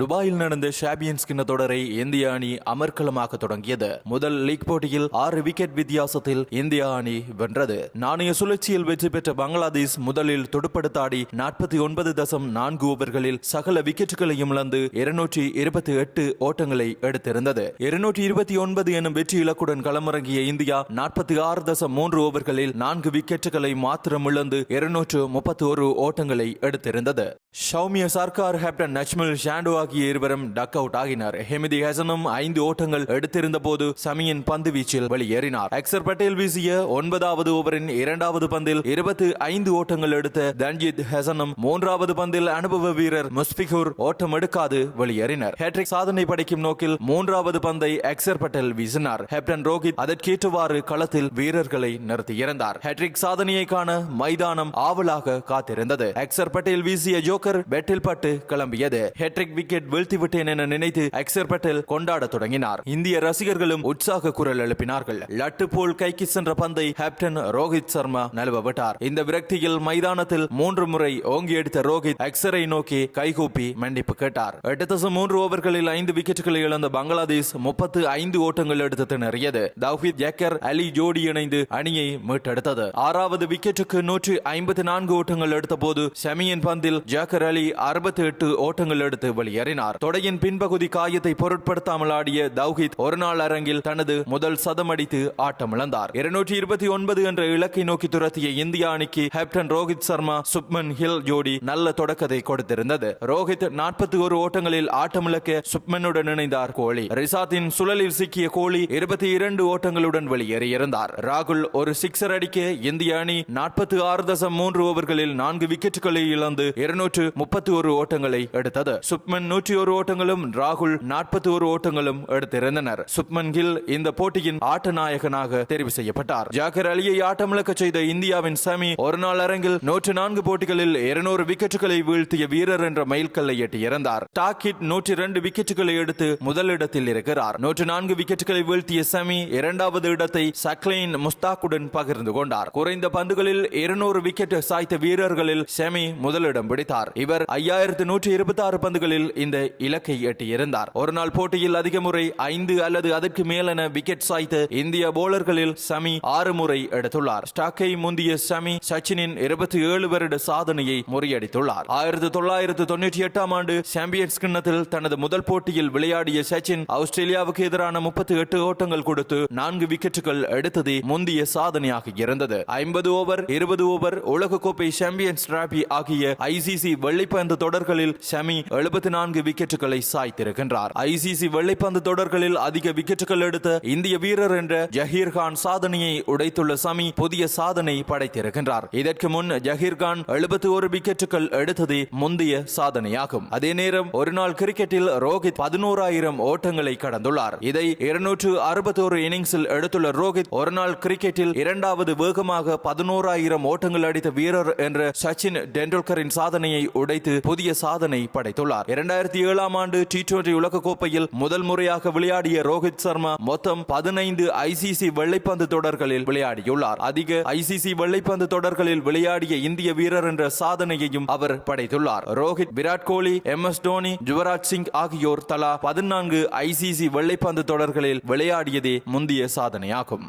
துபாயில் நடந்த சாம்பியன்ஸ் கிண்ண தொடரை இந்திய அணி அமர்க்கலமாக தொடங்கியது. முதல் லீக் போட்டியில் ஆறு விக்கெட் வித்தியாசத்தில் இந்திய அணி வென்றது. நாணய சுழற்சியில் வெற்றி பெற்ற பங்களாதேஷ் முதலில் துடுப்படுத்தாடி நாற்பத்தி ஒன்பது தசம் நான்கு ஓவர்களில் சகல விக்கெட்டுகளையும் இழந்து இருநூற்றி இருபத்தி எட்டு ஓட்டங்களை எடுத்திருந்தது. இருநூற்றி இருபத்தி ஒன்பது எனும் வெற்றி இலக்குடன் களமிறங்கிய இந்தியா நாற்பத்தி ஆறு தசம் மூன்று ஓவர்களில் நான்கு விக்கெட்டுகளை மாத்திரம் இழந்து இருநூற்று முப்பத்தி ஒரு ஓட்டங்களை எடுத்திருந்தது. ஷவுமிய சர்க்கார் கேப்டன் நஜ்மல் ஷாண்டோ ஆகிய இருவரும் டக் அவுட் ஆகினார். ஹெமிதி ஹசனும் ஐந்து ஓட்டங்கள் எடுத்திருந்த போது சமியின் பந்து வீச்சில் வெளியேறினார். அக்சர் பட்டேல் வீசிய ஒன்பதாவது ஓவரின் இரண்டாவது பந்தில் இருபத்தி ஐந்து ஓட்டங்கள் எடுத்த தன்ஜித் ஹசனும் மூன்றாவது பந்தில் அனுபவ வீரர் முஸ்பிகூர் ஓட்டம் எடுக்காது வெளியேறினர். ஹேட்ரிக் சாதனை படைக்கும் நோக்கில் மூன்றாவது பந்தை அக்சர் பட்டேல் வீசினார். கேப்டன் ரோஹித் அதற்கேற்றவாறு களத்தில் வீரர்களை நிறுத்தியிருந்தார் ஹேட்ரிக் சாதனையை காண மைதானம் ஆவலாக காத்திருந்தது. அக்சர் பட்டேல் வீசிய ஜோக்கர் பெட்டில் பட்டு கிளம்பியது. ஹெட்ரிக் விக்கெட் விக்கெட் வீழ்த்திவிட்டேன் என நினைத்து அக்சர் பட்டேல் கொண்டாட தொடங்கினார். இந்திய ரசிகர்களும் உற்சாக குரல் எழுப்பினார்கள். லட்டு போல் கைக்கு சென்ற பந்தை கேப்டன் ரோஹித் சர்மா நழுவ விட்டார் இந்த விரக்தியில் மைதானத்தில் மூன்று முறை ஓங்கி எடுத்த ரோஹித் அக்சரை நோக்கி கைகூப்பி மன்னிப்பு கேட்டார். எட்டு தசம் மூன்று ஓவர்களில் ஐந்து விக்கெட்டுகளை இழந்த பங்களாதேஷ் முப்பத்து ஐந்து ஓட்டங்கள் எடுத்து திணறியது. தௌஹித் ஜக்கர் அலி ஜோடி இணைந்து அணியை மீட்டெடுத்தது. ஆறாவது விக்கெட்டுக்கு நூற்றி ஐம்பத்தி நான்கு ஓட்டங்கள் எடுத்த போது ஷமியின் பந்தில் ஜாக்கர் அலி அறுபத்தி எட்டு ஓட்டங்கள் எடுத்து வெளியேறினார். தொடையின் பின்பகுதி காயத்தை பொருட்படுத்தாமல் ஆடிய தௌஹித் ஒரு நாள் அரங்கில் தனது முதல் சதம் அடித்து ஆட்டமிழந்தார். இருநூற்றி இருபத்தி ஒன்பது என்ற இலக்கை நோக்கி துரத்திய இந்திய அணிக்கு கேப்டன் ரோஹித் சர்மா சுப்மன் ஹில் ஜோடி நல்ல தொடக்கத்தை கொடுத்திருந்தது. ரோஹித் நாற்பத்தி ஒரு ஓட்டங்களில் ஆட்டமிழக்க சுப்மனுடன் இணைந்தார் கோலி. ரிசாத்தின் சுழலில் சிக்கிய கோலி இருபத்தி இரண்டு ஓட்டங்களுடன் வெளியேறியிருந்தார். ராகுல் ஒரு சிக்ஸர் அடிக்க இந்திய அணி நாற்பத்தி ஆறு தசம் மூன்று ஓவர்களில் நான்கு விக்கெட்டுகளை இழந்து இருநூற்று முப்பத்தி ஒரு ஓட்டங்களை எடுத்தது. சுப்மன் நூற்றி ஒரு ஓட்டங்களும் ராகுல் நாற்பத்தி ஒரு ஓட்டங்களும் எடுத்திருந்தனர். சுப்மன் கில் இந்த போட்டியின் ஆட்ட நாயகனாக தெரிவு செய்யப்பட்டார். ஜாகர் அலியை ஆட்டமிழக்க செய்த இந்தியாவின் சமி ஒரு நாள் அரங்கில் நூற்று நான்கு போட்டிகளில் இருநூறு விக்கெட்டுகளை வீழ்த்திய வீரர் என்ற மைல்கல்லை எட்டியிருந்தார். டாக்கிட் நூற்றி இரண்டு விக்கெட்டுகளை எடுத்து முதலிடத்தில் இருக்கிறார். நூற்று நான்கு விக்கெட்டுகளை வீழ்த்திய சமி இரண்டாவது இடத்தை சக்லைன் முஸ்தாக்குடன் பகிர்ந்து கொண்டார். குறைந்த பந்துகளில் இருநூறு விக்கெட் சாய்த்த வீரர்களில் செமி முதலிடம் பிடித்தார். இவர் ஐயாயிரத்து நூற்றி இருபத்தி ஆறு பந்துகளில் இந்த இலக்கை எட்டியிருந்தார் ஒரு நாள் போட்டியில் அதிக முறை ஐந்து அல்லது அதற்கு மேலென விக்கெட் சாய்த்து இந்திய போலர்களில் சமி ஆறு முறை எடுத்துள்ளார். ஸ்டாக்கை முந்திய சமி சச்சினின் இருபத்தி ஏழு வருட சாதனையை முறியடித்துள்ளார். ஆயிரத்தி தொள்ளாயிரத்து தொண்ணூற்றி எட்டாம் ஆண்டு சாம்பியன்ஸ் கிண்ணத்தில் தனது முதல் போட்டியில் விளையாடிய சச்சின் ஆஸ்திரேலியாவுக்கு எதிரான முப்பத்தி எட்டு ஓட்டங்கள் கொடுத்து நான்கு விக்கெட்டுகள் எடுத்ததே முந்திய சாதனையாக இருந்தது. ஐம்பது ஓவர் இருபது ஓவர் உலகக்கோப்பை சாம்பியன்ஸ் டிராபி ஆகிய ஐசிசி வெள்ளிப்பந்து தொடர்களில் சமி எழுபத்தி நான்கு விக்கெட்டுகளை சாய்த்திருக்கின்றார். ஐசிசி வெள்ளைப்பந்து தொடர்களில் அதிக விக்கெட்டுகள் எடுத்த இந்திய வீரர் என்ற ஜஹீர்கான் சாதனையை உடைத்துள்ள சமி புதிய சாதனை படைத்திருக்கின்றார். இதற்கு முன் ஜஹீர்கான் எழுபத்தி ஒரு விக்கெட்டுகள் எடுத்ததே முந்தைய சாதனையாகும். அதே நேரம் ஒரு நாள் கிரிக்கெட்டில் ரோஹித் பதினோராயிரம் ஓட்டங்களை கடந்துள்ளார். இதை இருநூற்று அறுபத்தோரு இன்னிங்ஸில் எடுத்துள்ள ரோஹித் ஒரு நாள் கிரிக்கெட்டில் இரண்டாவது வேகமாக பதினோராயிரம் ஓட்டங்கள் அடித்த வீரர் என்ற சச்சின் டெண்டுல்கரின் சாதனையை உடைத்து புதிய சாதனை படைத்துள்ளார். இரண்டாயிரத்தி ஏழாம் ஆண்டு டி டுவெண்டி உலகக்கோப்பையில் முதல் முறையாக விளையாடிய ரோஹித் சர்மா மொத்தம் பதினைந்து ஐசிசி வெள்ளைப்பந்து தொடர்களில் விளையாடியுள்ளார். அதிக ஐசிசி வெள்ளைப்பந்து தொடர்களில் விளையாடிய இந்திய வீரர் என்ற சாதனையையும் அவர் படைத்துள்ளார். ரோஹித் விராட் கோலி எம் எஸ் தோனி யுவராஜ் சிங் ஆகியோர் தலா பதினான்கு ஐசிசி வெள்ளைப்பந்து தொடர்களில் விளையாடியதே முந்தைய சாதனையாகும்.